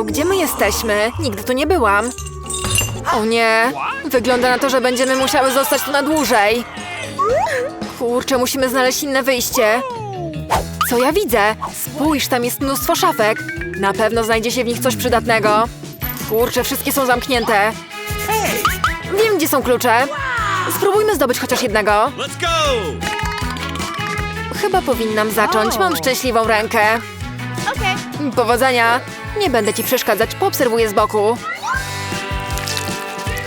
Wow, gdzie my jesteśmy? Nigdy tu nie byłam. O nie, wygląda na to, że będziemy musiały zostać tu na dłużej. Kurczę, musimy znaleźć inne wyjście. Co ja widzę? Spójrz, tam jest mnóstwo szafek. Na pewno znajdzie się w nich coś przydatnego. Kurczę, wszystkie są zamknięte. Wiem, gdzie są klucze. Spróbujmy zdobyć chociaż jednego. Chyba powinnam zacząć. Mam szczęśliwą rękę. Powodzenia! Nie będę ci przeszkadzać, poobserwuję z boku.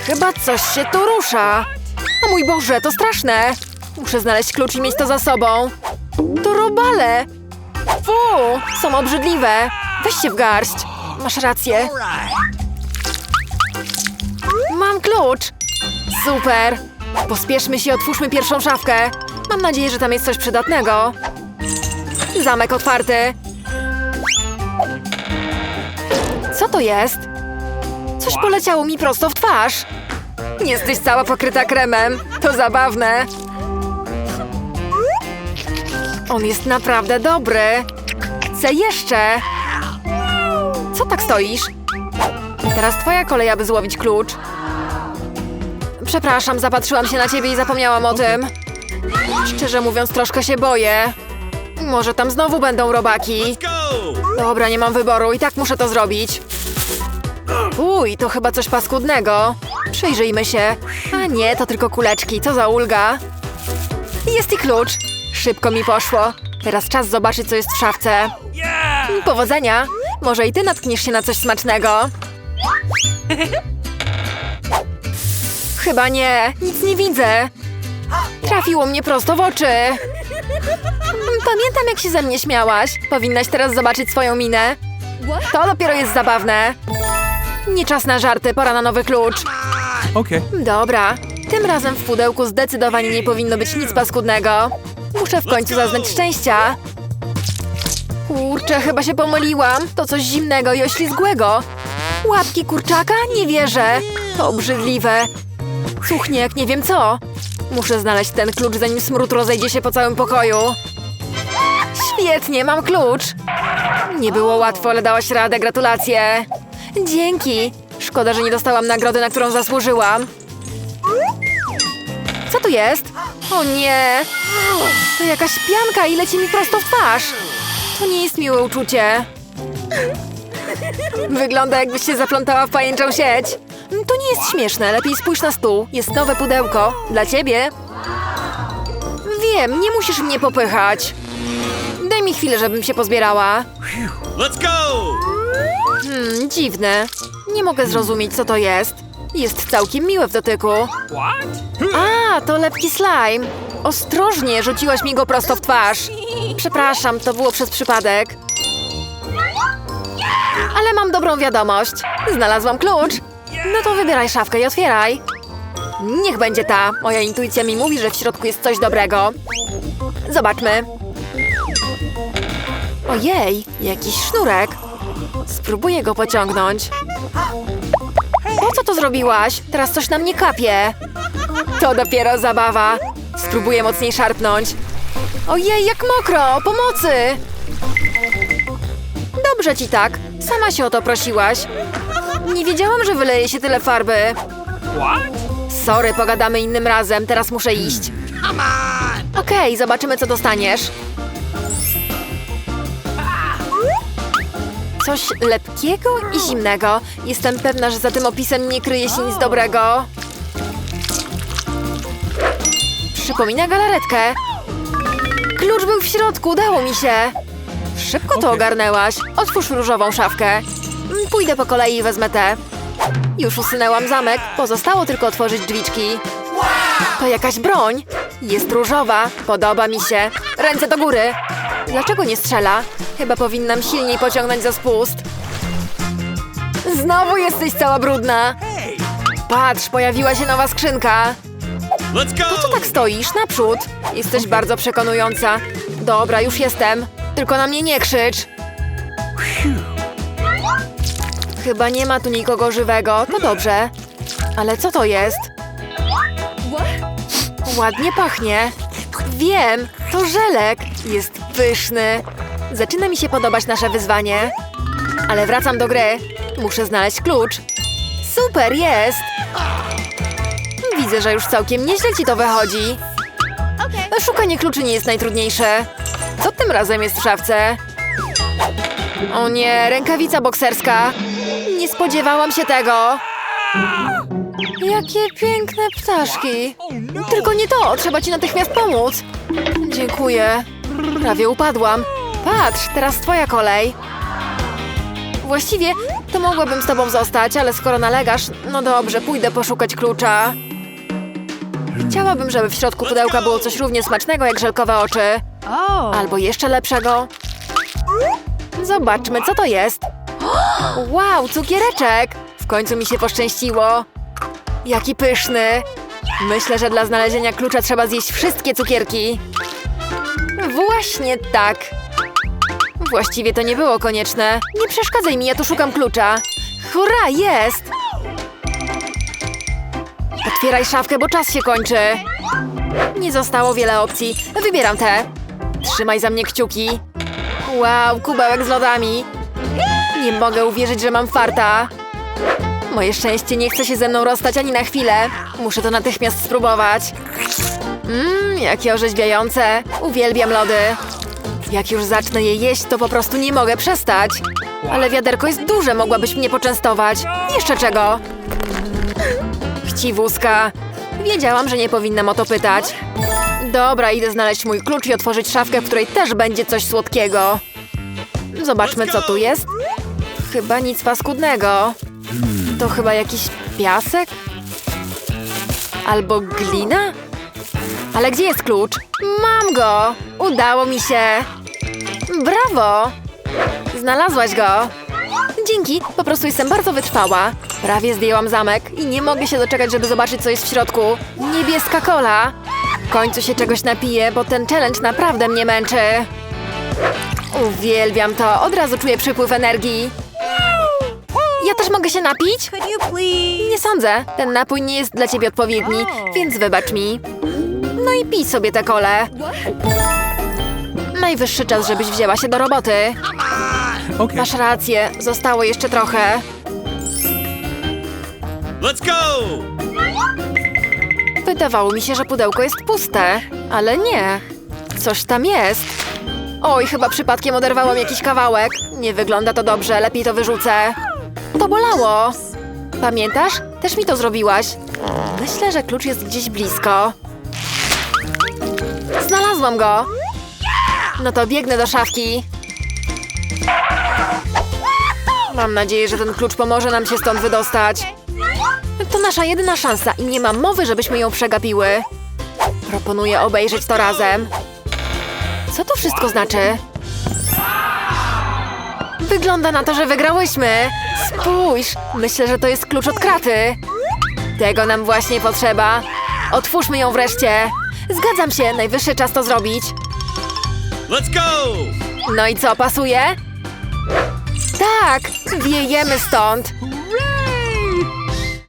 Chyba coś się tu rusza. O mój Boże, to straszne! Muszę znaleźć klucz i mieć to za sobą. To robale! Fu, są obrzydliwe. Weź się w garść. Masz rację. Mam klucz. Super. Pospieszmy się, otwórzmy pierwszą szafkę. Mam nadzieję, że tam jest coś przydatnego. Zamek otwarty. To jest? Coś poleciało mi prosto w twarz. Jesteś cała pokryta kremem. To zabawne. On jest naprawdę dobry. Chcę jeszcze. Co tak stoisz? Teraz twoja kolej, aby złowić klucz. Przepraszam, zapatrzyłam się na ciebie i zapomniałam o tym. Szczerze mówiąc, troszkę się boję. Może tam znowu będą robaki. Dobra, nie mam wyboru i tak muszę to zrobić. Uj, to chyba coś paskudnego. Przyjrzyjmy się. A nie, to tylko kuleczki, co za ulga. Jest i klucz. Szybko mi poszło. Teraz czas zobaczyć, co jest w szafce. Powodzenia. Może i ty natkniesz się na coś smacznego. Chyba nie, nic nie widzę. Trafiło mnie prosto w oczy. Pamiętam, jak się ze mnie śmiałaś. Powinnaś teraz zobaczyć swoją minę. To dopiero jest zabawne. Nie czas na żarty, pora na nowy klucz. Okay. Dobra, tym razem w pudełku zdecydowanie nie powinno być nic paskudnego. Muszę w końcu zaznać szczęścia. Kurczę, chyba się pomyliłam. To coś zimnego i oślizgłego. Łapki kurczaka? Nie wierzę. To obrzydliwe. Cuchnie jak nie wiem co. Muszę znaleźć ten klucz, zanim smród rozejdzie się po całym pokoju. Świetnie, mam klucz. Nie było łatwo, ale dałaś radę, gratulacje. Dzięki. Szkoda, że nie dostałam nagrody, na którą zasłużyłam. Co tu jest? O nie! To jakaś pianka i leci mi prosto w twarz. To nie jest miłe uczucie. Wygląda jakbyś się zaplątała w pajęczą sieć. To nie jest śmieszne, lepiej spójrz na stół. Jest nowe pudełko. Dla ciebie. Wiem, nie musisz mnie popychać. Daj mi chwilę, żebym się pozbierała. Let's go! Hmm, dziwne. Nie mogę zrozumieć, co to jest. Jest całkiem miłe w dotyku. A, to lepki slime. Ostrożnie, rzuciłaś mi go prosto w twarz. Przepraszam, to było przez przypadek. Ale mam dobrą wiadomość. Znalazłam klucz. No to wybieraj szafkę i otwieraj. Niech będzie ta. Moja intuicja mi mówi, że w środku jest coś dobrego. Zobaczmy. Ojej, jakiś sznurek. Spróbuję go pociągnąć. Po co to zrobiłaś? Teraz coś na mnie kapie. To dopiero zabawa. Spróbuję mocniej szarpnąć. Ojej, jak mokro! Pomocy! Dobrze ci tak. Sama się o to prosiłaś. Nie wiedziałam, że wyleje się tyle farby. Sorry, pogadamy innym razem. Teraz muszę iść. Okej, zobaczymy, co dostaniesz. Coś lepkiego i zimnego. Jestem pewna, że za tym opisem nie kryje się nic dobrego. Przypomina galaretkę. Klucz był w środku, udało mi się. Szybko to ogarnęłaś. Otwórz różową szafkę. Mm, Pójdę po kolei i wezmę tę. Już usunęłam zamek, pozostało tylko otworzyć drzwiczki. To jakaś broń. Jest różowa, podoba mi się. Ręce do góry. Dlaczego nie strzela? Chyba powinnam silniej pociągnąć za spust. Znowu jesteś cała brudna. Patrz, pojawiła się nowa skrzynka. Let's go! Co tak stoisz? Naprzód. Jesteś bardzo przekonująca. Dobra, już jestem. Tylko na mnie nie krzycz. Chyba nie ma tu nikogo żywego. To dobrze. Ale co to jest? Ładnie pachnie. Wiem, to żelek. Jest pyszny. Zaczyna mi się podobać nasze wyzwanie. Ale wracam do gry. Muszę znaleźć klucz. Super, jest! Widzę, że już całkiem nieźle ci to wychodzi. Szukanie kluczy nie jest najtrudniejsze. Co tym razem jest w szafce? O nie, rękawica bokserska. Nie spodziewałam się tego. Jakie piękne ptaszki. Tylko nie to, trzeba ci natychmiast pomóc. Dziękuję. Prawie upadłam. Patrz, teraz twoja kolej. Właściwie to mogłabym z tobą zostać, ale skoro nalegasz, no dobrze, pójdę poszukać klucza. Chciałabym, żeby w środku pudełka było coś równie smacznego jak żelkowe oczy. Albo jeszcze lepszego. Zobaczmy, co to jest. Wow, cukiereczek! W końcu mi się poszczęściło. Jaki pyszny. Myślę, że dla znalezienia klucza trzeba zjeść wszystkie cukierki. Właśnie tak. Właściwie to nie było konieczne. Nie przeszkadzaj mi, ja tu szukam klucza. Hurra, jest! Otwieraj szafkę, bo czas się kończy. Nie zostało wiele opcji. Wybieram te. Trzymaj za mnie kciuki. Wow, kubełek z lodami. Nie mogę uwierzyć, że mam farta. Moje szczęście nie chce się ze mną rozstać ani na chwilę. Muszę to natychmiast spróbować. Mmm, jakie orzeźwiające. Uwielbiam lody. Jak już zacznę je jeść, to po prostu nie mogę przestać. Ale wiaderko jest duże, mogłabyś mnie poczęstować. Jeszcze czego? Chciwuska. Wiedziałam, że nie powinnam o to pytać. Dobra, idę znaleźć mój klucz i otworzyć szafkę, w której też będzie coś słodkiego. Zobaczmy, co tu jest. Chyba nic paskudnego. To chyba jakiś piasek? Albo glina? Ale gdzie jest klucz? Mam go! Udało mi się! Brawo! Znalazłaś go! Dzięki, po prostu jestem bardzo wytrwała. Prawie zdjęłam zamek i nie mogę się doczekać, żeby zobaczyć, co jest w środku. Niebieska kola! W końcu się czegoś napiję, bo ten challenge naprawdę mnie męczy. Uwielbiam to, od razu czuję przypływ energii. Ja też mogę się napić? Nie sądzę, ten napój nie jest dla ciebie odpowiedni, więc wybacz mi. No i pij sobie tę kolę. Najwyższy czas, żebyś wzięła się do roboty. Okay. Masz rację, zostało jeszcze trochę. Let's go! Wydawało mi się, że pudełko jest puste, ale nie. Coś tam jest. Oj, chyba przypadkiem oderwałam jakiś kawałek. Nie wygląda to dobrze, lepiej to wyrzucę. To bolało. Pamiętasz? Też mi to zrobiłaś. Myślę, że klucz jest gdzieś blisko. Znalazłam go. No to biegnę do szafki. Mam nadzieję, że ten klucz pomoże nam się stąd wydostać. To nasza jedyna szansa i nie mam mowy, żebyśmy ją przegapiły. Proponuję obejrzeć to razem. Co to wszystko znaczy? Wygląda na to, że wygrałyśmy. Spójrz, myślę, że to jest klucz od kraty. Tego nam właśnie potrzeba. Otwórzmy ją wreszcie. Zgadzam się, najwyższy czas to zrobić. Let's go! No i co, pasuje? Tak, wiejemy stąd.